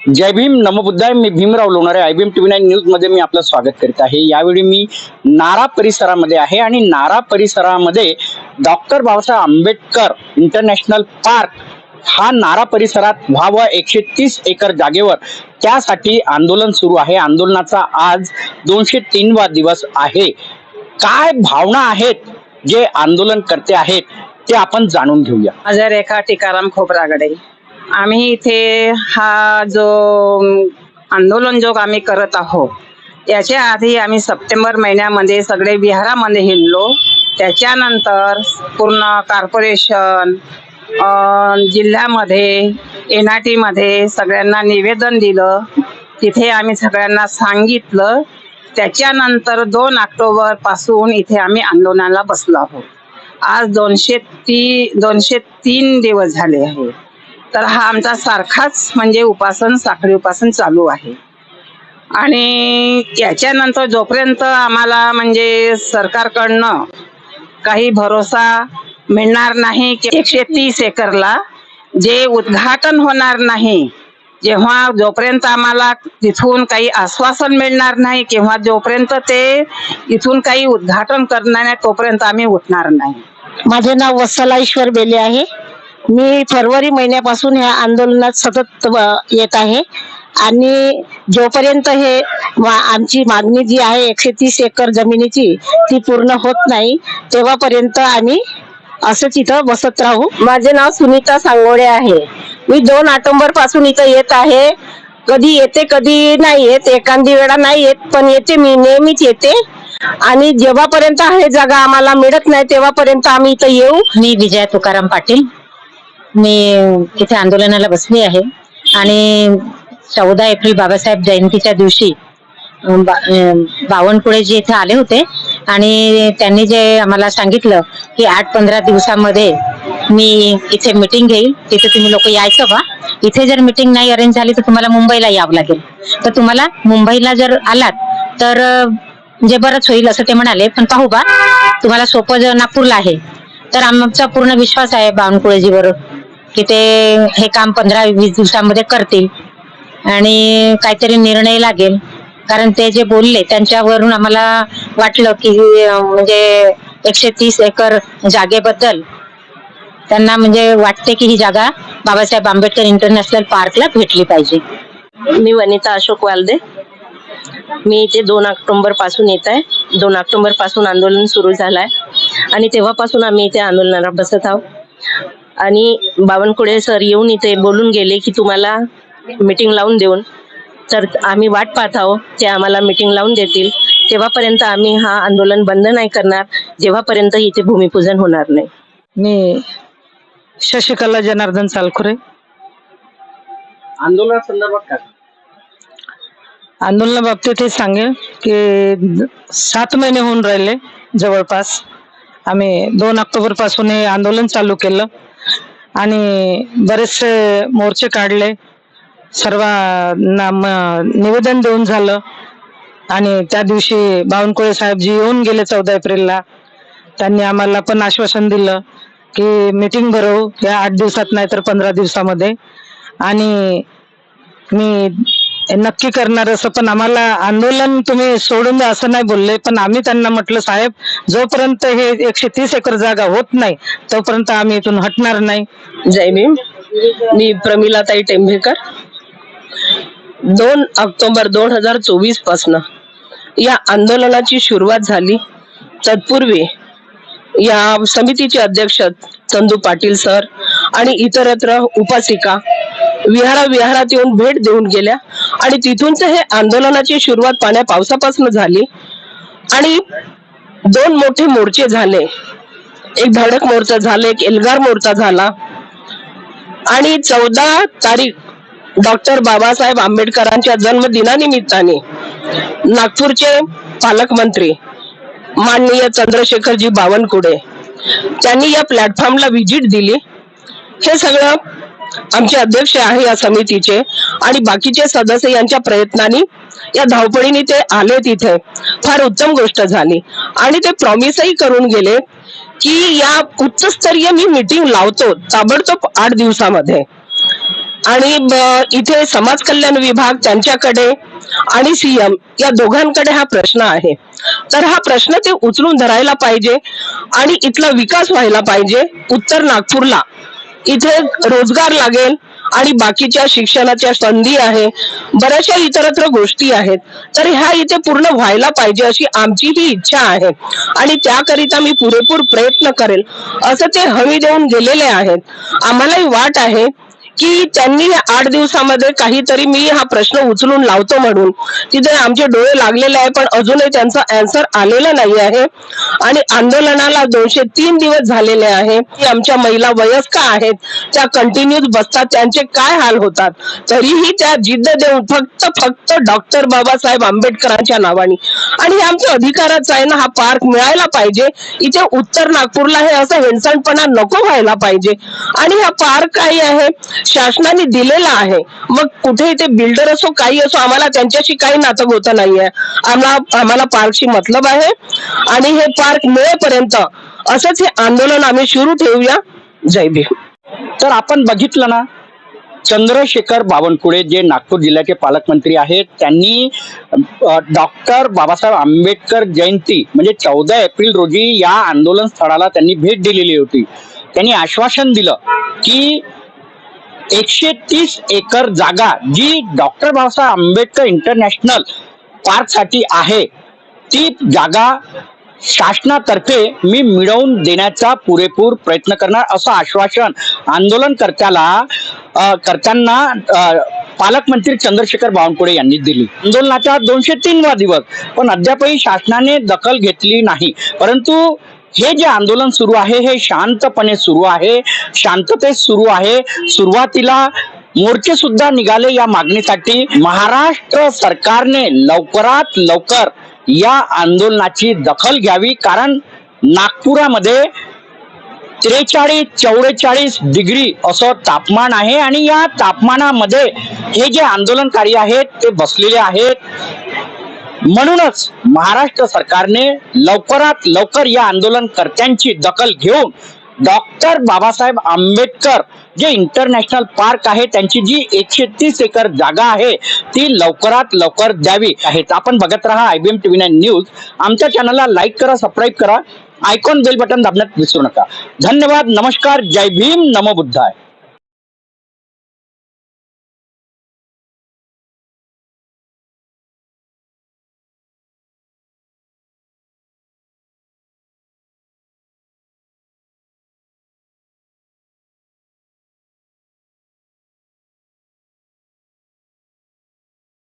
जय भीम नमबुद्धाय मी Bhimrao Lonare. I B M T V nine न्यूजमध्ये मी आपलं स्वागत करीत आहे. यावेळी मी नारा परिसरामध्ये आहे आणि नारा परिसरामध्ये doctor Babasaheb Ambedkar international park हा नारा परिसरात व्हावं एकशे तीस एकर जागेवर. त्यासाठी आंदोलन सुरू आहे. आंदोलनाचा आज दोनशे तीनवा दिवस आहे. काय भावना आहेत जे आंदोलन करते आहेत ते आपण जाणून घेऊया. माझ्या रेखा टिकाराम खोबरागडे आम्ही इथे हा जो आंदोलन जो आम्ही करत आहोत त्याच्या आधी आम्ही सप्टेंबर महिन्यामध्ये सगळे विहारामध्ये हिंडलो. त्याच्यानंतर पूर्ण कॉर्पोरेशन जिल्ह्यामध्ये एन आर टीमध्ये सगळ्यांना निवेदन दिलं. तिथे आम्ही सगळ्यांना सांगितलं. त्याच्यानंतर दोन ऑक्टोबरपासून इथे आम्ही आंदोलनाला बसलो आहोत. आज दोनशे ती दोनशे तीन दिवस झाले आहे तर हा आमचा सारखाच म्हणजे उपासन साखळी उपासन चालू आहे. आणि त्याच्यानंतर जोपर्यंत आम्हाला म्हणजे सरकारकडनं काही भरोसा मिळणार नाही की एकशे तीस एकरला जे उद्घाटन होणार नाही जेव्हा जोपर्यंत आम्हाला तिथून काही आश्वासन मिळणार नाही किंवा जोपर्यंत ते इथून काही उद्घाटन करणार नाही तोपर्यंत आम्ही उठणार नाही. माझे नाव वत्सलाईश्वर बेले आहे. मी फरवरी महिन्यापासून या आंदोलनात सतत येत आहे. आणि जोपर्यंत हे मा- आमची मागणी जी आहे एकशे तीस एकर जमिनीची ती पूर्ण होत नाही तेव्हापर्यंत आम्ही असंच इथं बसत राहू. माझे नाव सुनीता सांगोडे आहे. मी दोन ऑक्टोबरपासून इथं येत आहे. कधी येते कधी नाही येत. एखादी वेळा नाही येत पण येते मी नेहमीच येते. आणि जेव्हापर्यंत हे जागा आम्हाला मिळत नाही तेव्हापर्यंत आम्ही इथं येऊ. मी विजया तुकाराम पाटील. मी इथे आंदोलनाला बसली आहे. आणि चौदा एप्रिल बाबासाहेब जयंतीच्या दिवशी बा- अं, इथे आले होते आणि त्यांनी जे आम्हाला सांगितलं की आठ पंधरा दिवसामध्ये मी इथे मीटिंग घेईल तिथे तुम्ही लोक यायचं बा. इथे जर मीटिंग नाही अरेंज झाली तर तुम्हाला मुंबईला यावं लागेल. तर तुम्हाला मुंबईला जर आलात तर जे म्हणजे बरंच होईल असं ते म्हणाले. पण पाहू बा तुम्हाला सोपं जर नागपूरला आहे तर आमचा पूर्ण विश्वास आहे बावनकुळेजीवर. की ते हे काम पंधरा वीस दिवसामध्ये करतील. आणि काहीतरी निर्णय लागेल. कारण ते जे बोलले त्यांच्यावरून आम्हाला वाटलं की म्हणजे एकशे तीस एकर जागेबद्दल त्यांना म्हणजे वाटते की ही जागा बाबासाहेब आंबेडकर इंटरनॅशनल पार्कला भेटली पाहिजे. मी वनिता अशोक वालदे. मी इथे दोन ऑक्टोंबरपासून येत आहे. दोन ऑक्टोंबरपासून आंदोलन सुरू झालं आहे आणि तेव्हापासून आम्ही इथे आंदोलनाला बसत आहोत. आणि बावनकुळे सर येऊन इथे बोलून गेले की तुम्हाला मीटिंग लावून देऊन. तर आम्ही वाट पाहत आहोत ते आम्हाला मीटिंग लावून देतील. तेव्हापर्यंत आम्ही हा आंदोलन बंद नाही करणार जेव्हापर्यंत इथे भूमिपूजन होणार नाही. मी शशिकला जनार्दन चालखुरे आंदोलनासंदर्भात काय? आंदोलनाबाबतीत हे सांगेल की सात महिने होऊन राहिले जवळपास. आम्ही दोन ऑक्टोबरपासून हे आंदोलन चालू केलं. आणि बरेचसे मोर्चे काढले. सर्वांना निवेदन देऊन झालं. आणि त्या दिवशी बावनकुळे साहेबजी येऊन गेले चौदा एप्रिलला. त्यांनी आम्हाला पण आश्वासन दिलं की मीटिंग भरवू. या आठ दिवसात नाही तर पंधरा दिवसामध्ये. आणि मी नक्की करणार असं पण आम्हाला आंदोलन तुम्ही सोडून द्या असं नाही बोलले. पण आम्ही त्यांना म्हटलं साहेब जोपर्यंत हे एकशे तीस एकर जागा होत नाही तोपर्यंत आम्ही इथून हटणार नाही. जय भीम. मी प्रमिलाताई टेंभेकर. दोन ऑक्टोबर दोन हजार चोवीस पासन या आंदोलनाची सुरुवात झाली. तत्पूर्वी या समितीचे अध्यक्ष चंदू पाटील सर आणि इतरत्र उपासिका विहारा विहारात येऊन भेट देऊन गेल्या. आणि तिथूनच हे आंदोलनाची सुरुवात पाण्या पावसापासून झाली. आणि दोन मोठे मोर्चे झाले. एक धडक मोर्चा झाला एक एल्गार मोर्चा झाला. आणि चौदा तारीख डॉक्टर बाबासाहेब आंबेडकरांच्या जन्मदिनानिमित्ताने नागपूरचे पालकमंत्री माननीय चंद्रशेखरजी बावनकुळे त्यांनी या प्लॅटफॉर्मला व्हिजिट दिली. हे सगळं आमचे अध्यक्ष आहे या समितीचे आणि बाकीचे सदस्य यांच्या प्रयत्नांनी या धावपळीने ते आले तिथे. फार उत्तम गोष्ट झाली. आणि ते प्रॉमिसही करून गेले की या उच्चस्तरीय मी मीटिंग लावतो ताबडतोब आठ दिवसामध्ये. आणि इथे समाज कल्याण विभाग त्यांच्याकडे आणि सीएम या दोघांकडे हा प्रश्न आहे. तर हा प्रश्न ते उचलून धरायला पाहिजे आणि इथला विकास व्हायला पाहिजे उत्तर नागपूरला. इथे रोजगार लागेल आणि बाकीच्या शिक्षणाच्या संधी आहे बऱ्याचशा इतरत्र गोष्टी आहेत तर ह्या इथे पूर्ण व्हायला पाहिजे अशी आमची ही इच्छा आहे. आणि त्याकरिता मी पुरेपूर प्रयत्न करेल असं ते हमी देऊन गेलेले आहेत. आम्हालाही वाट आहे की त्यांनी आठ दिवसामध्ये काहीतरी मी हा प्रश्न उचलून लावतो म्हणून. तिथे आमचे डोळे लागलेले आहे पण अजूनही त्यांचा अँसर आलेला नाही आहे. आणि आंदोलनाला दोनशे तीन दिवस झालेले आहे. आमच्या महिला वयस्क आहेत त्या कंटिन्यूज बसतात त्यांचे काय हाल होतात? तरीही त्या जिद्द देऊन फक्त फक्त डॉक्टर बाबासाहेब आंबेडकरांच्या नावाने. आणि आमच्या अधिकाराचं आहे ना हा पार्क मिळायला पाहिजे. इथे उत्तर नागपूरला हे असं हेणसणपणा नको व्हायला पाहिजे. आणि हा पार्क काही आहे शासनाने दिलेला आहे. मग कुठे ते बिल्डर असो काही असो आम्हाला त्यांच्याशी काही नातं गोतं नाहीये आम्हाला आम्हाला पार्कशी मतलब आहे. आणि हे पार्क मिळेपर्यंत असंच हे आंदोलन आम्ही सुरू ठेवूया. जय भीम. तर आपण बघितलं ना चंद्रशेखर बावनकुळे जे नागपूर जिल्ह्याचे पालकमंत्री आहेत त्यांनी डॉक्टर बाबासाहेब आंबेडकर जयंती म्हणजे चौदा एप्रिल रोजी या आंदोलन स्थळाला त्यांनी भेट दिलेली होती. त्यांनी आश्वासन दिलं की एकशे तीस एकर जागा जी डॉक्टर बाबासाहेब आंबेडकर इंटरनॅशनल पार्कसाठी आहे. ती जागा शासनातर्फे मी मिळवून देण्याचा पुरेपूर प्रयत्न करणार असं आश्वासन आंदोलनकर्त्याला करताना पालकमंत्री चंद्रशेखर बावनकुळे यांनी दिली. आंदोलनाच्या दोनशे तीनवा दिवस पण अद्यापही शासनाने दखल घेतली नाही. परंतु हे जे आंदोलन सुरू आहे हे शांतपणे सुरू आहे. शांततेत सुरू आहे. सुरुवातीला मोर्चे सुद्धा निघाले या मागणीसाठी. महाराष्ट्र सरकारने लवकरात लवकर या आंदोलनाची दखल घ्यावी कारण नागपुरामध्ये त्रेचाळीस चौवेचाळीस डिग्री असं तापमान आहे आणि या तापमानामध्ये हे जे आंदोलनकारी आहेत ते बसलेले आहेत. म्हणूनच महाराष्ट्र सरकारने लवकरात लवकर या आंदोलनकर्त्यांची दखल घेऊन डॉक्टर बाबासाहेब आंबेडकर जे इंटरनॅशनल पार्क आहे त्यांची जी एकशे तीस एकर जागा आहे ती लवकरात लवकर द्यावी आहेत. आपण बघत राहा आयबीएम टीव्ही नाईन न्यूज. आमच्या चॅनलला लाईक करा सबस्क्राईब करा. आयकॉन बेल बटन दाबण्यात विसरू नका. धन्यवाद नमस्कार जय भीम नमो बुद्धाय.